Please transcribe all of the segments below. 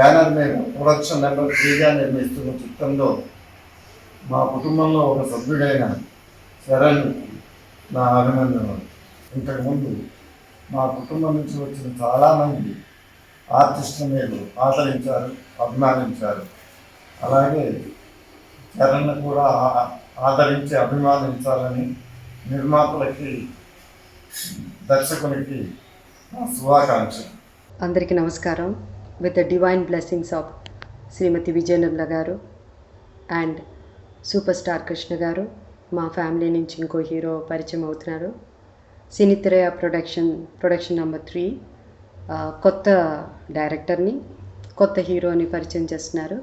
Banner మీద production number త్రీగా నిర్మిస్తున్న చిత్రంలో మా కుటుంబంలో ఒక సభ్యుడైన శరణ్ నా అభినందనలు. ఇంతకుముందు మా కుటుంబం నుంచి వచ్చిన చాలామంది ఆర్టిస్టు మీరు ఆదరించారు అభిమానించారు. అలాగే చరణ్ కూడా ఆదరించి అభిమానించాలని నిర్మాతలకి దర్శకునికి శుభాకాంక్ష శుభాకాంక్షలు. అందరికీ నమస్కారం. With the divine blessings of Srimathi Vijaya Nirmala గారు అండ్ సూపర్ స్టార్ కృష్ణ గారు మా ఫ్యామిలీ నుంచి ఇంకో హీరో పరిచయం అవుతున్నారు. Sinitraya production production number three కొత్త డైరెక్టర్ని కొత్త హీరోని పరిచయం చేస్తున్నారు.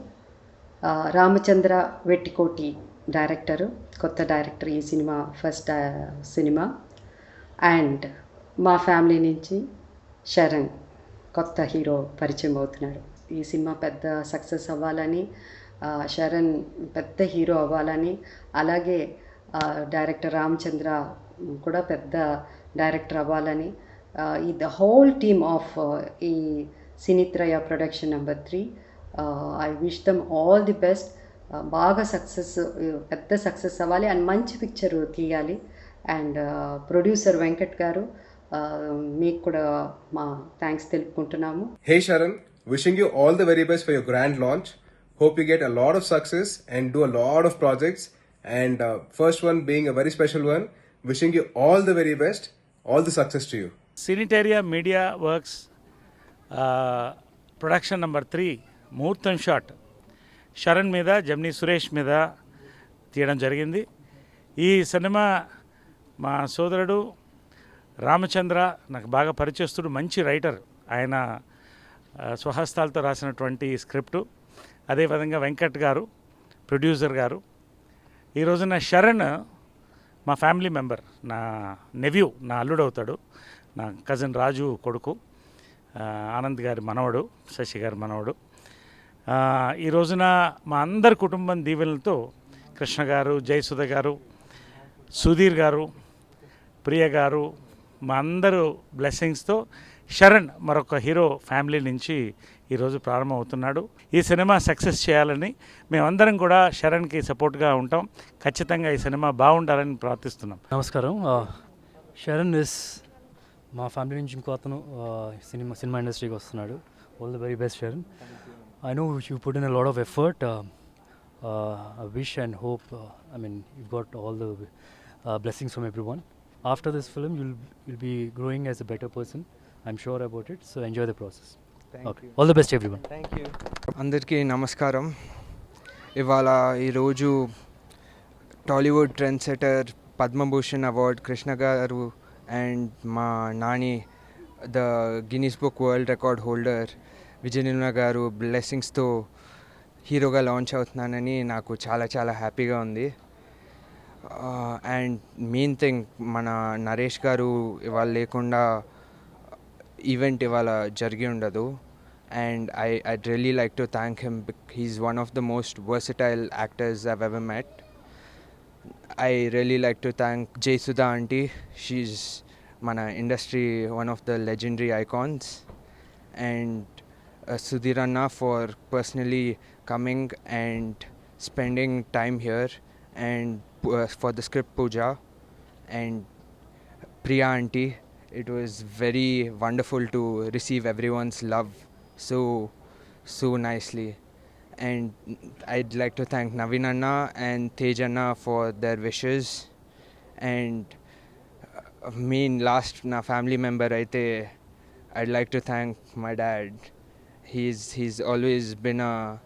రామచంద్ర వెట్టికోటి డైరెక్టరు కొత్త డైరెక్టర్ ఈ సినిమా ఫస్ట్ సినిమా. అండ్ మా ఫ్యామిలీ నుంచి శరణ్. కొత్త హీరో పరిచయం అవుతున్నాడు. ఈ సినిమా పెద్ద సక్సెస్ అవ్వాలని శరణ్ పెద్ద హీరో అవ్వాలని అలాగే డైరెక్టర్ రామచంద్ర కూడా పెద్ద డైరెక్టర్ అవ్వాలని ఈ ద హోల్ టీమ్ ఆఫ్ ఈ Sinitraya production number three I wish them all the best. బాగా సక్సెస్ పెద్ద సక్సెస్ అవ్వాలి. అండ్ మంచి పిక్చర్ తీయాలి. అండ్ ప్రొడ్యూసర్ వెంకట్ గారు మీకు కూడా మా thanks తెలుపుకుంటున్నాము. Hey Saran wishing you all the very best for your grand launch hope you get a lot of success and do a lot of projects and first one being a very special one wishing you all the very best all the success to you Siniteria media works production number three ముహూర్తం shot Saran మీద Gemini Suresh మీద తీయడం జరిగింది. ఈ cinema మా సోదరుడు రామచంద్ర నాకు బాగా పరిచయస్తుడు మంచి రైటర్ ఆయన స్వహస్తాలతో రాసినటువంటి స్క్రిప్టు. అదేవిధంగా వెంకట్ గారు ప్రొడ్యూసర్ గారు. ఈ రోజున శరణ్ మా ఫ్యామిలీ మెంబర్ నా నెవ్యూ నా అల్లుడు అవుతాడు నా కజిన్ రాజు కొడుకు ఆనంద్ గారి మనవడు శశి గారి మనవడు. ఈ రోజున మా అందరి కుటుంబం దీవెనలతో కృష్ణ గారు జయసుధ గారు సుధీర్ గారు ప్రియ గారు మా అందరూ బ్లెస్సింగ్స్తో శరణ్ మరొక హీరో ఫ్యామిలీ నుంచి ఈరోజు ప్రారంభమవుతున్నాడు. ఈ సినిమా సక్సెస్ చేయాలని మేమందరం కూడా శరణ్కి సపోర్ట్గా ఉంటాం. ఖచ్చితంగా ఈ సినిమా బాగుండాలని ప్రార్థిస్తున్నాం. నమస్కారం. శరణ్ ఇస్ మా ఫ్యామిలీ నుంచి ఇంకో అతను సినిమా సినిమా ఇండస్ట్రీకి వస్తున్నాడు. All the very best Sharan. I know you put in a lot of effort wish and hope I mean you got all the blessings from everyone after this film you'll will be growing as a better person I'm sure about it so enjoy the process okay all the best everyone అందరికీ నమస్కారం. ఇవాళ ఈరోజు Tollywood trend setter Padma Bhushan award Krishna garu and మా Nani the Guinness book world record holder Vijaya Nirmala garu బ్లెస్సింగ్స్తో హీరోగా launch అవుతున్నానని నాకు చాలా చాలా హ్యాపీగా ఉంది. అండ్ మెయిన్ థింగ్ మన నరేష్ గారు ఇవాళ లేకుండా ఈవెంట్ ఇవాళ జరిగి ఉండదు. And I I really like to thank him he's one of the most versatile actors I've ever met I really like to thank Jayasudha aunty she మన industry one of the legendary icons and Sudheer అన్న for personally coming and spending time here and uh, for the script puja and Priya auntie. It was very wonderful to receive everyone's love so so nicely. And I'd like to thank Navinanna and Tejanna for their wishes. And uh, main last na family member aite, I'd like to thank my dad. He's he's always been a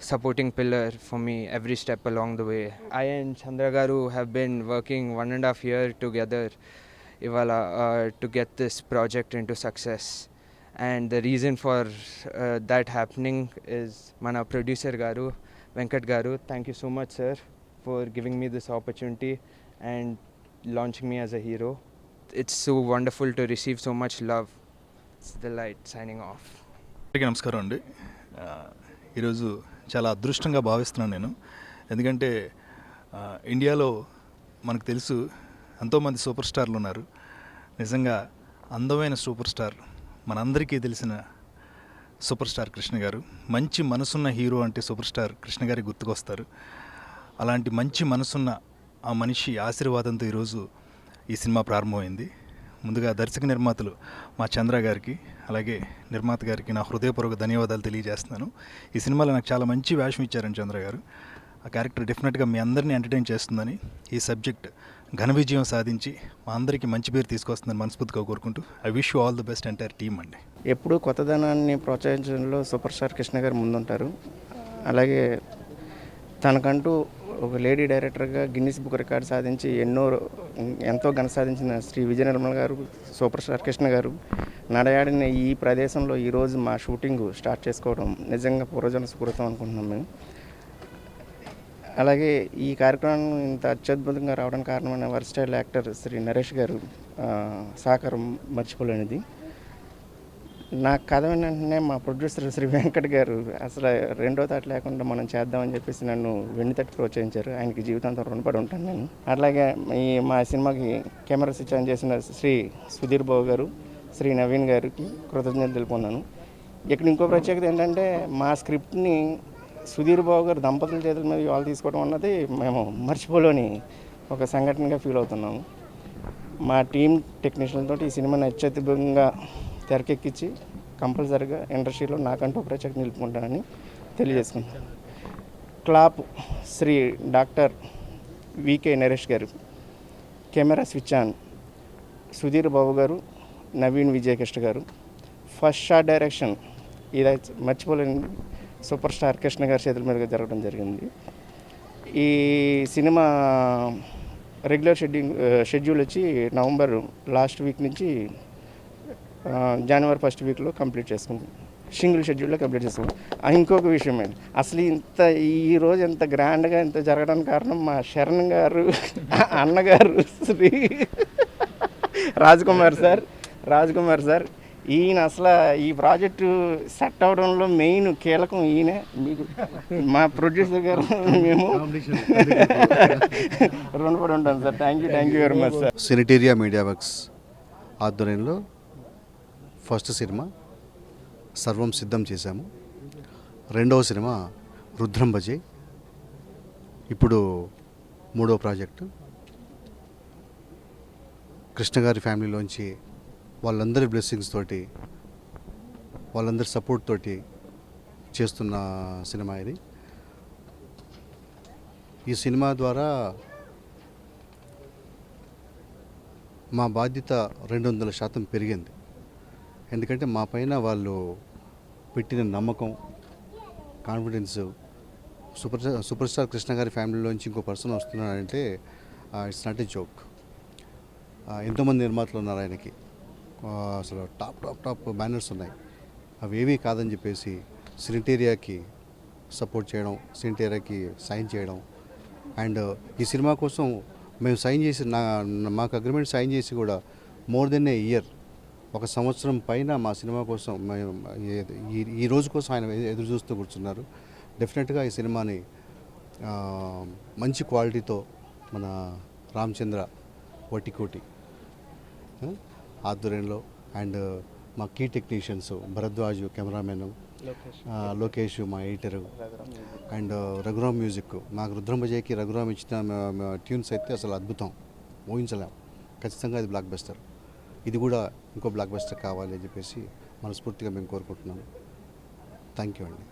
supporting pillar for me every step along the way. I and Chandra Garu have been working one and a half year together Ivala uh, to get this project into success. And the reason for uh, that happening is Mana producer Garu, Venkat Garu. Thank you so much, sir, for giving me this opportunity and launching me as a hero. It's so wonderful to receive so much love. It's the light signing off. అందరికీ నమస్కారం అండి ఈరోజు చాలా అదృష్టంగా భావిస్తున్నాను నేను. ఎందుకంటే ఇండియాలో మనకు తెలుసు ఎంతోమంది సూపర్ స్టార్లు ఉన్నారు. నిజంగా అందమైన సూపర్ స్టార్ మనందరికీ తెలిసిన సూపర్ స్టార్ కృష్ణ గారు. మంచి మనసున్న హీరో అంటే సూపర్ స్టార్ కృష్ణ గారి గుర్తుకొస్తారు. అలాంటి మంచి మనసున్న ఆ మనిషి ఆశీర్వాదంతో ఈరోజు ఈ సినిమా ప్రారంభమైంది. ముందుగా దర్శక నిర్మాతలు మా చంద్ర గారికి అలాగే నిర్మాత గారికి నా హృదయపూర్వక ధన్యవాదాలు తెలియజేస్తున్నాను. ఈ సినిమాలో నాకు చాలా మంచి వేషం ఇచ్చారని చంద్ర గారు. ఆ క్యారెక్టర్ డెఫినెట్గా మీ అందరినీ ఎంటర్టైన్ చేస్తుందని ఈ సబ్జెక్ట్ ఘన విజయం సాధించి మా అందరికీ మంచి పేరు తీసుకొస్తుందని మనస్ఫూర్తిగా కోరుకుంటూ I wish all the best entire team అండి. ఎప్పుడూ కొత్తదనాన్ని ప్రోత్సహించడంలో సూపర్ స్టార్ కృష్ణ గారు ముందుంటారు. అలాగే తనకంటూ ఒక లేడీ డైరెక్టర్గా గిన్నిస్ బుక్ రికార్డ్ సాధించి ఎన్నో ఎంతో ఘన సాధించిన శ్రీ విజయ నిర్మల్ గారు సూపర్ స్టార్ కృష్ణ గారు నడయాడిన ఈ ప్రదేశంలో ఈరోజు మా షూటింగ్ స్టార్ట్ చేసుకోవడం నిజంగా పూర్వజన స్ఫూర్తం అనుకుంటున్నాం మేము. అలాగే ఈ కార్యక్రమం ఇంత అత్యద్భుతంగా రావడానికి కారణమైన వర్స్టైల్ యాక్టర్ శ్రీ నరేష్ గారు సహకారం మర్చిపోలేనిది. నా కథ వెంటనే మా ప్రొడ్యూసర్ శ్రీ వెంకట్ గారు అసలు రెండో తాట లేకుండా మనం చేద్దామని చెప్పేసి నన్ను వెండి తట్టు ప్రోత్సహించారు. ఆయనకి జీవితాంతం రుణపడి ఉంటాను నేను. అట్లాగే ఈ మా సినిమాకి కెమెరా స్విచ్ ఆన్ చేసిన శ్రీ సుధీర్ బాబు గారు శ్రీ నవీన్ గారికి కృతజ్ఞతలు తెలుపుకున్నాను ఇక్కడ ఇంకో ప్రత్యేకత ఏంటంటే మా స్క్రిప్ట్ని సుధీర్ బాబు గారు దంపతుల చేతుల మీద వాళ్ళు తీసుకోవడం అన్నది మేము మర్చిపోలేని ఒక సంఘటనగా ఫీల్ అవుతున్నాము. మా టీం టెక్నీషియన్తో ఈ సినిమాని అత్యద్భుతంగా తెరకెక్కించి కంపల్సరీగా ఇండస్ట్రీలో నాకంటూ ఒక నిలుపుకుంటానని తెలియజేసుకుంటాను clap Shri doctor V K Naresh garu camera switch on. Sudheer Babu garu Naveen Vijayakrishna గారు. ఫస్ట్ షాట్ డైరెక్షన్ ఇది మర్చిపోలేని సూపర్ స్టార్ కృష్ణ గారి చేతుల మీదుగా జరగడం జరిగింది. ఈ సినిమా రెగ్యులర్ షెడ్యూల్ షెడ్యూల్ వచ్చి నవంబర్ లాస్ట్ వీక్ నుంచి జనవరి ఫస్ట్ వీక్లో కంప్లీట్ చేసుకుంటాం. సింగిల్ షెడ్యూల్లో కంప్లీట్ చేసుకుంటాం. ఇంకొక విషయం అండి. అసలు ఇంత ఈ రోజు ఇంత గ్రాండ్గా ఇంత జరగడానికి కారణం మా శరణ్ గారు అన్నగారు శ్రీ రాజ్కుమార్ సార్ రాజ్కుమార్ సార్. ఈయన అసలు ఈ ప్రాజెక్టు సెట్ అవడంలో మెయిన్ కీలకం ఈయనే. మీకు మా ప్రొడ్యూసర్ గారు మేము రుణపడి ఉంటాం sir. Thank you thank you very much sir Siniteria media works ఆధ్వర్యంలో ఫస్ట్ సినిమా సర్వం సిద్ధం చేశాము. రెండవ సినిమా రుద్రం బజే. ఇప్పుడు మూడో ప్రాజెక్టు. కృష్ణగారి ఫ్యామిలీలోంచి వాళ్ళందరి బ్లెస్సింగ్స్ తోటి వాళ్ళందరి సపోర్ట్ తోటి చేస్తున్న సినిమా ఇది. ఈ సినిమా ద్వారా మా బాధ్యత రెండు వందల శాతం పెరిగింది. ఎందుకంటే మా పైన వాళ్ళు పెట్టిన నమ్మకం confidence super super star Krishna గారి ఫ్యామిలీలోంచి ఇంకో పర్సన్ వస్తున్నాడంటే ఇట్స్ నాట్ ఏ జోక్ ఎంతోమంది నిర్మాతలు ఉన్నారు ఆయనకి. అసలు టాప్ టాప్ టాప్ బ్యానర్స్ ఉన్నాయి. అవి ఏమీ కాదని చెప్పేసి సినిటేరియాకి సపోర్ట్ చేయడం సినిటేరియాకి సైన్ చేయడం. అండ్ ఈ సినిమా కోసం మేము సైన్ చేసి నా- మాకు అగ్రిమెంట్ సైన్ చేసి కూడా మోర్ దెన్ ఏ ఇయర్ ఒక సంవత్సరం పైన మా సినిమా కోసం ఈ ఈ రోజు కోసం ఆయన ఎదురు చూస్తూ కూర్చున్నారు. డెఫినెట్గా ఈ సినిమాని మంచి క్వాలిటీతో మన రామచంద్ర వటికోటి ఆధ్వర్యంలో అండ్ మా key technicians Bharadwaj cameraman Lokesh. మా ఎడిటరు అండ్ రఘురామ్ మ్యూజిక్. మాకు రుద్రమజయ్కి రఘురామ్ ఇచ్చిన ట్యూన్స్ అయితే అసలు అద్భుతం. ఊహించలేం. ఖచ్చితంగా ఇది బ్లాక్ బస్టర్ ఇది కూడా ఇంకో బ్లాక్ బస్టర్ కావాలి అని చెప్పేసి మనస్ఫూర్తిగా మేము కోరుకుంటున్నాము. థ్యాంక్ యూ అండి.